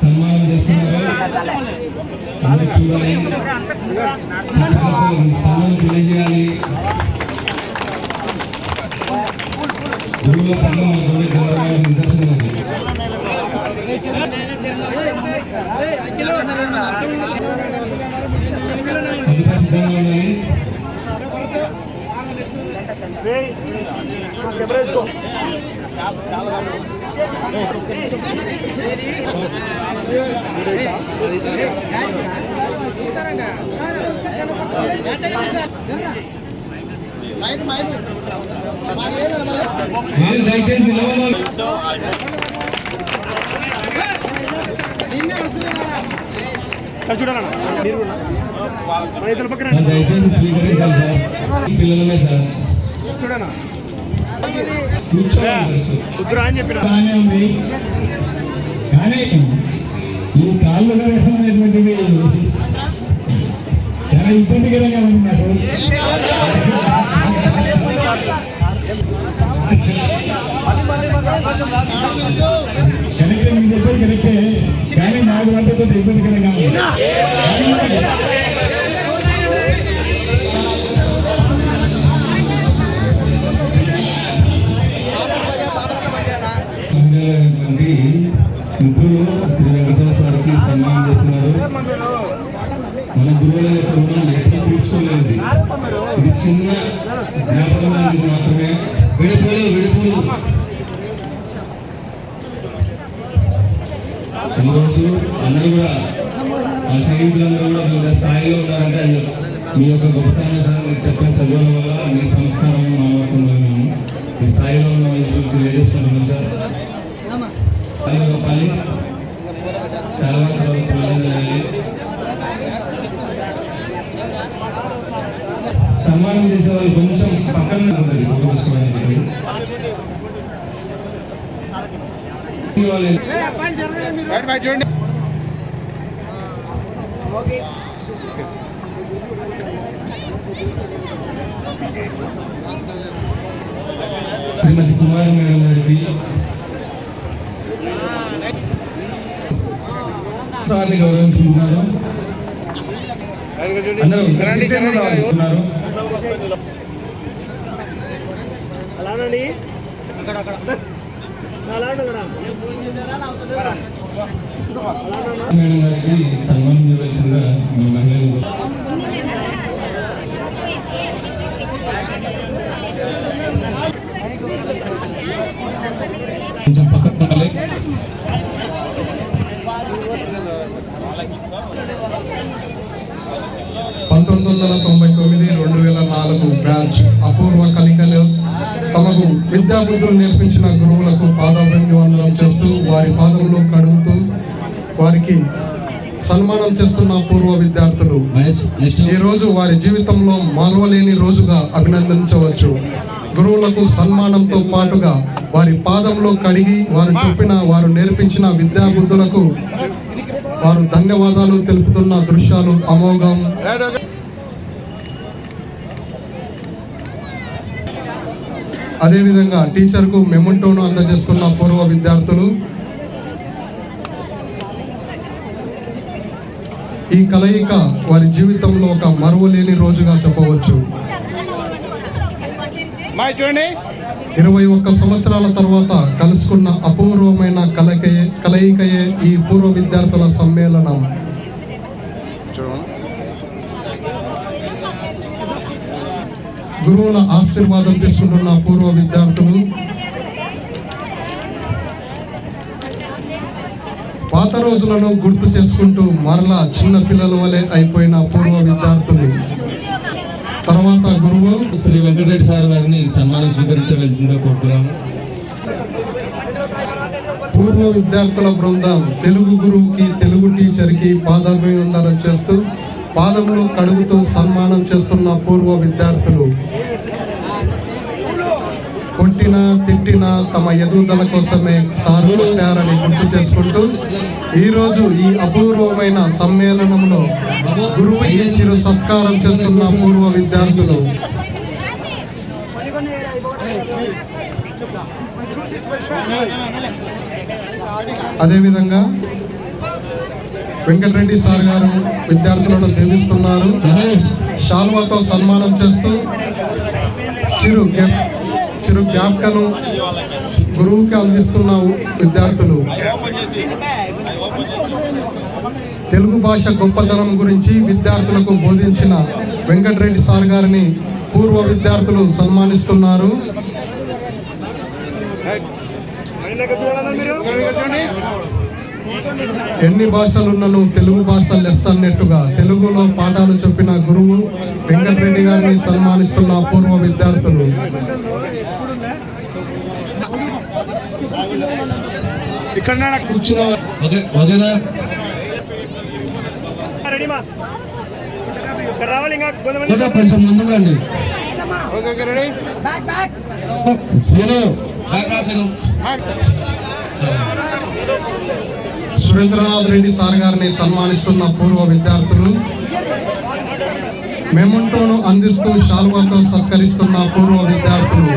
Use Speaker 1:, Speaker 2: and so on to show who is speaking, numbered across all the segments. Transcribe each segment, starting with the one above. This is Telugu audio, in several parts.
Speaker 1: సన్మానం చేస్తున్నారు చూడాలి తెలియజేయాలి గురువుల మన నిదర్శనం సిద్ధంగా దయచేసి నిలబడాలి.
Speaker 2: పక్కన
Speaker 1: దయచేసి స్వీకరించాలి సార్. పిల్లలమే సార్.
Speaker 2: చూడనా?
Speaker 3: బాగానే ఉంది. కానీ ఈ కాళ్ళు నడవడం అనేటువంటిది చాలా ఇబ్బందికరంగా ఉంది నాకు. కరెక్టే మీరు చెప్పేది కరెక్టే. కానీ నాకు మాత్రం కొంత ఇబ్బందికరంగా ఉంది. గారికి
Speaker 1: మహిళలైనటువంటి మిత్రులు శ్రీ వెంకటేశ్వర సార్కి సన్మానం చేస్తున్నారు. మన గురువుల యొక్క రుణాన్ని ఎప్పుడు తీర్చుకోలేదు. ఇది చిన్న జ్ఞాపకానికి మాత్రమే. విడిపోలు విడిపోలు. ఈరోజు అందరూ కూడా ఆ స్నేహితులందరూ కూడా వివిధ స్థాయిలో ఉన్నారంటే అది మీ యొక్క గొప్పతనం సార్ చెప్పిన చదువుల వల్ల మీ సంస్కారం మానవత్వం వల్ల మేము ఈ స్థాయిలో ఉన్న వాళ్ళకి తెలియజేసుకుంటున్నాం సార్ అది గోపాలి చాలా సన్మానం చేసే వాళ్ళు కొంచెం పక్కన ఉంటుంది ఫోటో తీసుకోవడానికి వాళ్ళు శ్రీమతి కుమారి మేడం గారికి సార్ని గౌరవించుకుంటున్నారు అందరూ ఉన్నారు
Speaker 2: అలానండి అక్కడ అక్కడ. అలా
Speaker 1: మీ మహిళలు కొంచెం పక్కకు
Speaker 4: పంతొమ్మిది వందల తొంభై తొమ్మిది రెండు వేల నాలుగు బ్రాంచ్ అపూర్వ కలికలు తమకు విద్యాబుద్ధులు నేర్పించిన గురువులకు పాదాభివందనం చేస్తూ వారి పాదములు కడుగుతూ వారికి సన్మానం చేస్తున్న పూర్వ విద్యార్థులు ఈ రోజు వారి జీవితంలో మరవలేని రోజుగా అభినందించవచ్చు. గురువులకు సన్మానంతో పాటుగా వారి పాదంలో కడిగి వారు చెప్పిన వారు నేర్పించిన విద్యాబుద్ధులకు వారు ధన్యవాదాలు తెలుపుతున్న దృశ్యాలు అమోఘం. అదేవిధంగా టీచర్కు మెమంటోను అందజేస్తున్న పూర్వ విద్యార్థులు. ఈ కలయిక వారి జీవితంలో ఒక మరువలేని రోజుగా చెప్పవచ్చు.
Speaker 2: చూడండి
Speaker 4: ఇరవై ఒక్క సంవత్సరాల తర్వాత కలుసుకున్న అపూర్వమైన కలయికయే కలయికయే ఈ పూర్వ విద్యార్థుల సమ్మేళనం. గురువుల ఆశీర్వాదం తీసుకుంటున్న పూర్వ విద్యార్థులు. పాత రోజులను గుర్తు చేసుకుంటూ మరలా చిన్న పిల్లల వలె అయిపోయిన పూర్వ విద్యార్థులు. తర్వాత గురువు.
Speaker 1: శ్రీ వెంకటరెడ్డి సార్ గారిని సన్మానం స్వీకరించవలసిందిగా కోరుతున్నాము
Speaker 4: పూర్వ విద్యార్థుల బృందం తెలుగు గురువుకి తెలుగు టీచర్కి పాదాభివందనం చేస్తూ పాదములు కడుగుతూ సన్మానం చేస్తున్న పూర్వ విద్యార్థులు. కొట్టిన తిట్టిన తమ ఎదుగుదల కోసమే సారు కొట్టారని గుర్తు చేసుకుంటూ ఈరోజు ఈ అపూర్వమైన సమ్మేళనంలో గురువు చిరు సత్కారం చేస్తున్న పూర్వ విద్యార్థులు. అదేవిధంగా వెంకటరెడ్డి సార్ గారు విద్యార్థులను దీవిస్తున్నారు శాల్వాతో సన్మానం చేస్తూ చిరు చిరు జ్ఞాపకను గురువుకి అందిస్తున్న విద్యార్థులు. తెలుగు భాష గొప్పతనం గురించి విద్యార్థులకు బోధించిన వెంకటరెడ్డి సార్ గారిని పూర్వ విద్యార్థులు సన్మానిస్తున్నారు.
Speaker 3: చూడండి
Speaker 4: ఎన్ని భాషలున్నను తెలుగు భాష లెస్ అన్నట్టుగా తెలుగులో పాఠాలు చెప్పిన గురువు వెంకటరెడ్డి గారిని సన్మానిస్తున్న పూర్వ విద్యార్థులు.
Speaker 3: ఇక్కడ
Speaker 2: కూర్చున్న ఓకే ఓకేనా
Speaker 3: రెడీమా? ఇక్కడ రావాలి ఇంకా కొంతమంది
Speaker 2: ఓకే కొంచెం ముందుకు రండి.
Speaker 3: Okay okay ready?
Speaker 2: Seenu. Back రా సీను.
Speaker 4: సురేంద్రనాథ్ రెడ్డి సార్ గారిని సన్మానిస్తున్న పూర్వ విద్యార్థులు. మెమంటోను అందిస్తూ శాల్వాతో సత్కరిస్తున్న పూర్వ విద్యార్థులు.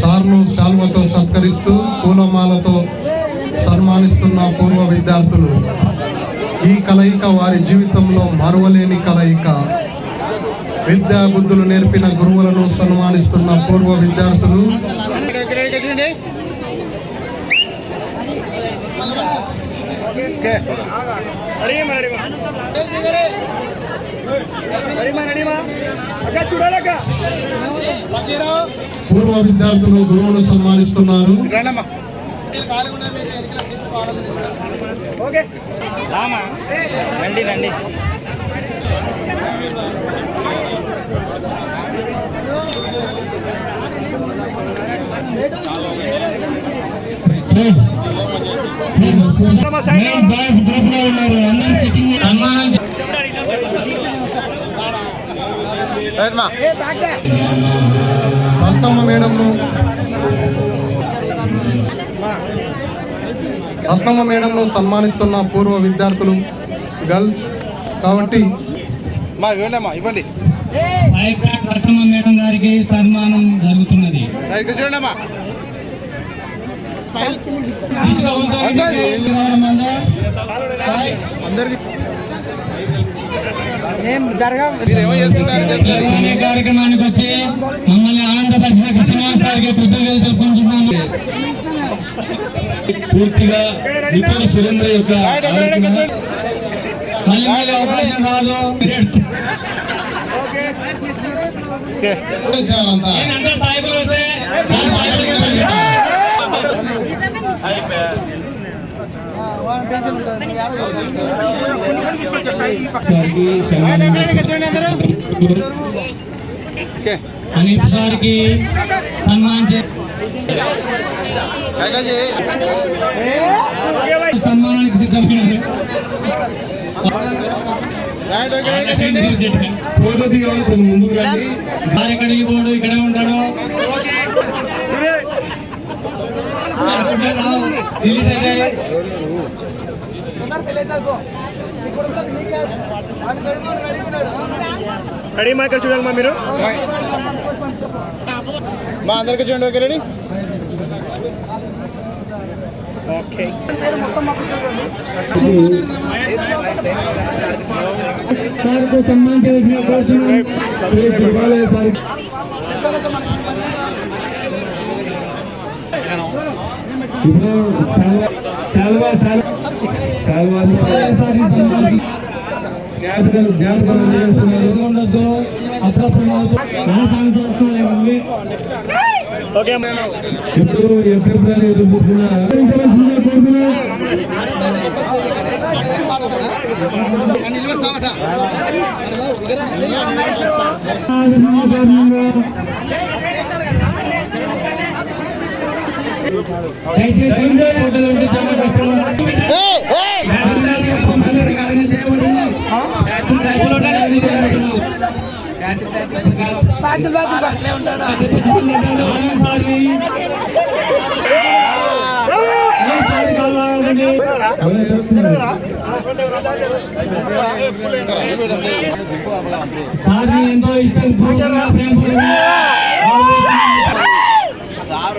Speaker 4: సార్ను శాల్వాతో సత్కరిస్తూ పూలమాలతో సన్మానిస్తున్న పూర్వ విద్యార్థులు. ఈ కలయిక వారి జీవితంలో మరువలేని కలయిక. విద్యా బుద్ధులు నేర్పిన గురువులను సన్మానిస్తున్న పూర్వ విద్యార్థులు.
Speaker 3: రెడీమా అక్క చూడాలక్క
Speaker 4: పూర్వ విద్యార్థులు గురువును సన్మానిస్తున్నారు.
Speaker 3: ఓకే. రామా. రండి రండి.
Speaker 2: ఫ్రెండ్స్ బాయ్స్ గ్రూప్లో ఉన్నారు అందరు సిట్టింగ్ సన్మానం
Speaker 4: రత్నమ్మ మేడంను రత్నమ్మ మేడంను సన్మానిస్తున్న పూర్వ విద్యార్థులు గర్ల్స్ కాబట్టి
Speaker 3: మా ఇవ్వండి అమ్మా ఇవ్వండి.
Speaker 2: రత్నమ్మ మేడం గారికి సన్మానం జరుగుతున్నది.
Speaker 3: చూడండి
Speaker 2: కార్యక్రమానికి వచ్చి మమ్మల్ని ఆనందపరిచిన కృష్ణమాన్ సార్కి కృతజ్ఞతలు తెలుపుకుంటున్నాను పూర్తిగా మిత్రుడు సురేంద్ర యొక్క. మళ్ళీ మళ్ళీ అవకాశం రాదు సాయిబులు వస్తే దాని సాయిబులకే సార్కి
Speaker 3: రైట్,
Speaker 2: సన్మానం సన్మానానికి సిద్ధమైనారు ముందుకు రండి వారు ఇక్కడే ఉంటాడు
Speaker 3: రెడీ మా ఇక్కడ చూడాలి మా మీరు. మా అందరికి చూడండి ఓకే రెడీ? ఓకే.
Speaker 2: సార్కు సన్మానం చేసిన కోరుతున్నాం శ్రీ దేవాలయ సార్ ఇప్పుడు శాల్వా శాల్వా జ్ఞాపకాలు జ్ఞాపకాలు ఉండొద్దు అప్పుడప్పుడు ఎప్పుడు ఎదురు చూస్తున్నా కోరుతున్నా ఎంతో ఇష్టం ప్రేమ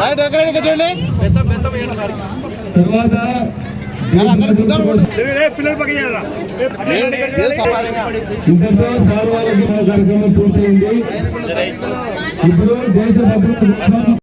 Speaker 2: రైట్ ఎక్కడ కూర్చోండి
Speaker 1: తర్వాత కార్యక్రమం పూర్తయింది ఇప్పుడు దేశ భద్రత కోసం